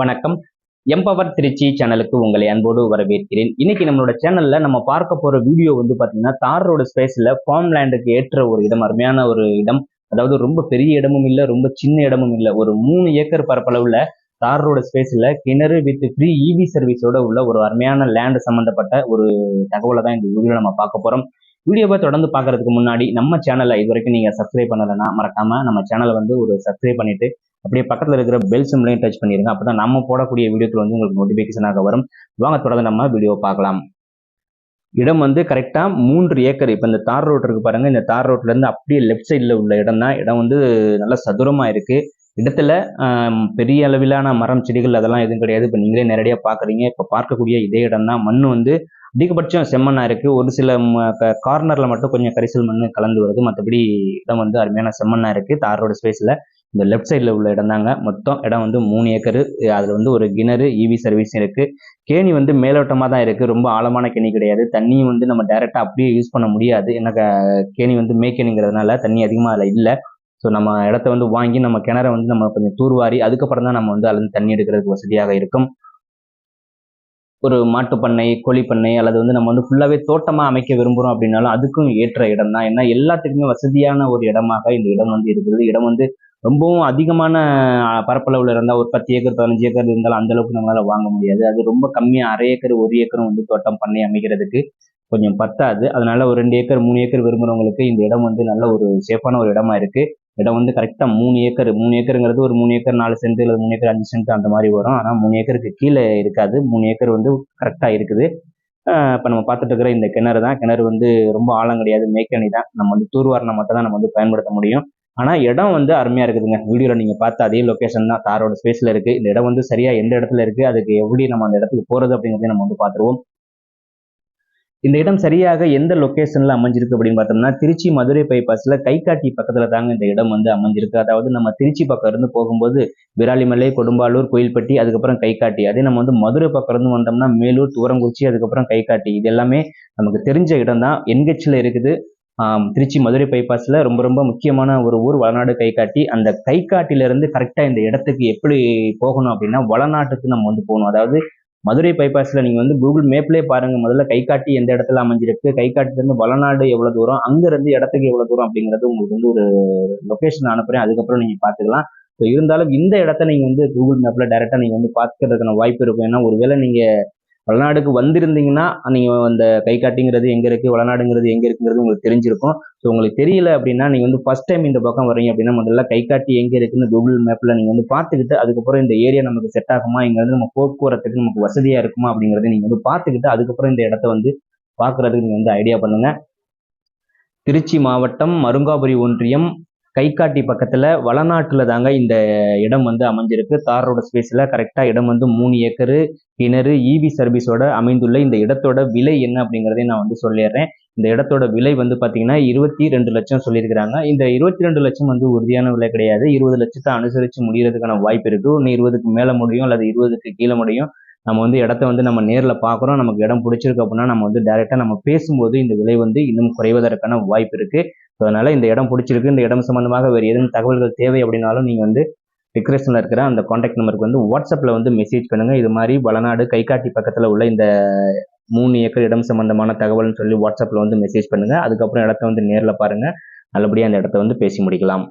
வணக்கம். எம்பவர் திருச்சி சேனலுக்கு உங்களை அன்போடு வரவேற்கிறேன். இன்னைக்கு நம்மளோட சேனல்ல நம்ம பார்க்க போற வீடியோ வந்து பாத்தீங்கன்னா தார் ரோடு ஸ்பேஸ்ல ஃபார்ம் லேண்டுக்கு ஏற்ற ஒரு இடம் அருமையான ஒரு இடம். அதாவது ரொம்ப பெரிய இடமும் இல்லை ரொம்ப சின்ன இடமும் இல்லை. ஒரு மூணு ஏக்கர் பரப்பளவுல தார் ரோடு ஸ்பேஸ்ல கிணறு வித் ஃப்ரீ இவி சர்வீஸோட உள்ள ஒரு அருமையான லேண்ட் சம்பந்தப்பட்ட ஒரு தகவலை தான் இந்த வீடியோ நம்ம பார்க்க போறோம். வீடியோவை தொடர்ந்து பார்க்கறதுக்கு முன்னாடி நம்ம சேனலை இது வரைக்கும் நீங்க சப்ஸ்கிரைப் பண்ணலைன்னா மறக்காம நம்ம சேனலை வந்து ஒரு சப்ஸ்கிரைப் பண்ணிட்டு அப்படியே பக்கத்தில் இருக்கிற பெல் சிம்லையும் டச் பண்ணிடுங்க அப்போ தான் நம்ம போடக்கூடிய வீடியோக்கள் வந்து உங்களுக்கு நோட்டிஃபிகேஷனாக வரும். வாங்க தொடர்ந்து நம்ம வீடியோ பார்க்கலாம். இடம் வந்து கரெக்டாக மூன்று ஏக்கர். இப்போ இந்த தார் ரோட் இருக்கு பாருங்கள் இந்த தார் ரோட்லேருந்து அப்படியே லெஃப்ட் சைடில் உள்ள இடம் தான். இடம் வந்து நல்ல சதுரமாக இருக்குது இடத்துல பெரிய அளவிலான மரம் செடிகள் அதெல்லாம் எதுவும் கிடையாது. இப்போ நீங்களே நேரடியாக பார்க்குறீங்க இப்போ பார்க்கக்கூடிய இதே இடம் தான். மண் வந்து அதிகபட்சம் செம்மண்ணாக இருக்குது ஒரு சில கார்னரில் மட்டும் கொஞ்சம் கரிசல் மண் கலந்து வருது. மற்றபடி இடம் வந்து அருமையான செம்மண்ணாக இருக்குது தார் ஸ்பேஸில் இந்த லெஃப்ட் சைடில் உள்ள இடம் தாங்க. மொத்தம் இடம் வந்து மூணு ஏக்கரு. அதில் வந்து ஒரு கிணறு இவி சர்வீஸ் இருக்குது கேணி வந்து மேலோட்டமாக தான் இருக்குது ரொம்ப ஆழமான கேணி கிடையாது. தண்ணியும் வந்து நம்ம டைரெக்டாக அப்படியே யூஸ் பண்ண முடியாது. ஏன்னா க- கேணி வந்து மேய்க்கேணிங்கிறதுனால தண்ணி அதிகமாக அதில் இல்லை. ஸோ நம்ம இடத்த வந்து வாங்கி நம்ம கிணறை வந்து நம்ம கொஞ்சம் தூர்வாரி அதுக்கப்புறம் தான் நம்ம வந்து அதுலேருந்து தண்ணி எடுக்கிறதுக்கு வசதியாக இருக்கும். ஒரு மாட்டுப் பண்ணை கோழி பண்ணை அல்லது வந்து நம்ம வந்து ஃபுல்லாகவே தோட்டமாக அமைக்க விரும்புகிறோம் அப்படின்னாலும் அதுக்கும் ஏற்ற இடம் தான். ஏன்னா எல்லாத்துக்குமே வசதியான ஒரு இடமாக இந்த இடம் வந்து இருக்கிறது. இடம் வந்து ரொம்பவும் அதிகமான பரப்பளவில் பரப்பளவுல இருந்தால் ஒரு பத்து ஏக்கர் பதினஞ்சு ஏக்கர் இருந்தாலும் அந்த அளவுக்கு நம்மளால வாங்க முடியாது. அது ரொம்ப கம்மியாக அரை ஏக்கர் ஒரு ஏக்கரும் வந்து தோட்டம் பண்ணி அமைக்கிறதுக்கு கொஞ்சம் பத்தாது. அதனால ஒரு ரெண்டு ஏக்கர் மூணு ஏக்கர் விரும்புகிறவங்களுக்கு இந்த இடம் வந்து நல்ல ஒரு சேஃபான ஒரு இடமா இருக்கு. இடம் வந்து கரெக்டாக மூணு ஏக்கர் மூணு ஏக்கருங்கிறது ஒரு மூணு ஏக்கர் நாலு சென்ட் இல்லை மூணு ஏக்கர் அஞ்சு சென்ட் அந்த மாதிரி வரும். ஆனால் மூணு ஏக்கருக்கு கீழே இருக்காது. மூணு ஏக்கர் வந்து கரெக்டாக இருக்குது. இப்போ நம்ம பார்த்துட்டு இருக்கிற இந்த கிணறு தான். கிணறு வந்து ரொம்ப ஆழம் கிடையாது. மேக்கணி தான் நம்ம வந்து தூர்வாரினா மட்டும் தான் நம்ம வந்து பயன்படுத்த முடியும். ஆனால் இடம் வந்து அருமையாக இருக்குதுங்க. வீடியோவில் நீங்கள் பார்த்த அதே லொக்கேஷன் தான் தாரோட ஸ்பேஸில் இருக்குது இந்த இடம் வந்து சரியாக எந்த இடத்துல இருக்குது அதுக்கு எப்படி நம்ம அந்த இடத்துக்கு போகிறது அப்படிங்கிறதையும் நம்ம வந்து பார்த்துருவோம். இந்த இடம் சரியாக எந்த லொக்கேஷனில் அமைஞ்சிருக்கு அப்படின்னு பார்த்தோம்னா திருச்சி மதுரை பைபாஸில் கைகாட்டி பக்கத்தில் தாங்க இந்த இடம் வந்து அமைஞ்சிருக்கு. அதாவது நம்ம திருச்சி பக்கம் இருந்து போகும்போது விராலிமலை கொடும்பாலூர் கோயில்பட்டி அதுக்கப்புறம் கைகாட்டி. அதே நம்ம வந்து மதுரை பக்கம் இருந்து வந்தோம்னா மேலூர் துவரங்குறிச்சி அதுக்கப்புறம் கைகாட்டி. இது எல்லாமே நமக்கு தெரிஞ்ச இடம் தான். என்கெச்சில் இருக்குது. திருச்சி மதுரை பைபாஸில் ரொம்ப ரொம்ப முக்கியமான ஒரு ஊர் வளநாடு கைகாட்டி அந்த கை இருந்து கரெக்டாக இந்த இடத்துக்கு எப்படி போகணும் அப்படின்னா வளநாட்டுக்கு நம்ம வந்து போகணும். அதாவது மதுரை பைபாஸில் நீங்கள் வந்து கூகுள் மேப்லேயே பாருங்கள் முதல்ல கைகாட்டி எந்த இடத்துல அமைஞ்சிருக்கு கைகாட்டிலிருந்து வளநாடு எவ்வளோ தூரம் அங்கேருந்து இடத்துக்கு எவ்வளோ தூரம் அப்படிங்கிறது உங்களுக்கு வந்து ஒரு லொக்கேஷன் அனுப்புறேன். அதுக்கப்புறம் நீங்கள் பார்த்துக்கலாம் ஸோ இருந்தாலும் இந்த இடத்த நீங்கள் வந்து கூகுள் மேப்பில் டேரெக்டாக நீங்கள் வந்து பார்க்கறதுக்கான வாய்ப்பு இருக்கும். ஏன்னா ஒருவேளை நீங்கள் வளநாடுக்கு வந்திருந்தீங்கன்னா நீங்கள் அந்த கை காட்டிங்கிறது எங்கே இருக்குது வளநாடுங்கிறது எங்கே இருக்குங்கிறது உங்களுக்கு தெரிஞ்சிருக்கும். ஸோ உங்களுக்கு தெரியல அப்படின்னா நீங்கள் வந்து ஃபஸ்ட் டைம் இந்த பக்கம் வரீங்க அப்படின்னா முதல்ல கை காட்டி எங்கே இருக்குன்னு கூகுள் மேப்பில் நீங்கள் வந்து பார்த்துக்கிட்டு அதுக்கப்புறம் இந்த ஏரியா நமக்கு செட் ஆகுமா இங்கே வந்து நம்ம போக்குவரத்துக்கு நமக்கு வசதியாக இருக்குமா அப்படிங்கிறத நீங்கள் வந்து பார்த்துக்கிட்டு அதுக்கப்புறம் இந்த இடத்த வந்து பார்க்கறதுக்கு நீங்கள் வந்து ஐடியா பண்ணுங்கள் திருச்சி மாவட்டம் மருங்காபுரி ஒன்றியம் கைகாட்டி பக்கத்தில் வளநாட்டில் தாங்க இந்த இடம் வந்து அமைஞ்சிருக்கு. தார் ரோடு ஸ்பேஸில் கரெக்டாக இடம் வந்து மூணு ஏக்கரு கிணறு இவி சர்வீஸோட அமைந்துள்ள இந்த இடத்தோட விலை என்ன அப்படிங்கிறதையும் நான் வந்து சொல்லிடுறேன். இந்த இடத்தோட விலை வந்து பார்த்தீங்கன்னா இருபத்தி ரெண்டு லட்சம் சொல்லியிருக்கிறாங்க. இந்த இருபத்தி ரெண்டு லட்சம் வந்து உறுதியான விலை கிடையாது. இருபது லட்சத்தை அனுசரித்து முடிகிறதுக்கான வாய்ப்பு இருக்குது ஒன்று இருபதுக்கு மேலே முடியும் அல்லது இருபதுக்கு கீழே முடியும். நம்ம வந்து இடத்த வந்து நம்ம நேரில் பார்க்குறோம். நமக்கு இடம் பிடிச்சிருக்கு அப்படின்னா நம்ம வந்து டைரெக்டாக நம்ம பேசும்போது இந்த விலை வந்து இன்னும் குறைவதற்கான வாய்ப்பு இருக்குது ஸோ அதனால் இந்த இடம் பிடிச்சிருக்கு இந்த இடம் சம்பந்தமாக வேறு எதுவும் தகவல்கள் தேவை அப்படின்னாலும் நீங்கள் வந்து டிஸ்கிரிப்ஷனில் இருக்கிற அந்த காண்டாக்ட் நம்பருக்கு வந்து வாட்ஸ்அப்பில் வந்து மெசேஜ் பண்ணுங்கள் இது மாதிரி வளநாடு கைகாட்டி பக்கத்தில் உள்ள இந்த மூணு ஏக்கர் இடம் சம்பந்தமான தகவல்னு சொல்லி வாட்ஸ்அப்பில் வந்து மெசேஜ் பண்ணுங்கள் அதுக்கப்புறம் இடத்த வந்து நேரில் பாருங்கள் நல்லபடியாக அந்த இடத்த வந்து பேசி முடிக்கலாம்.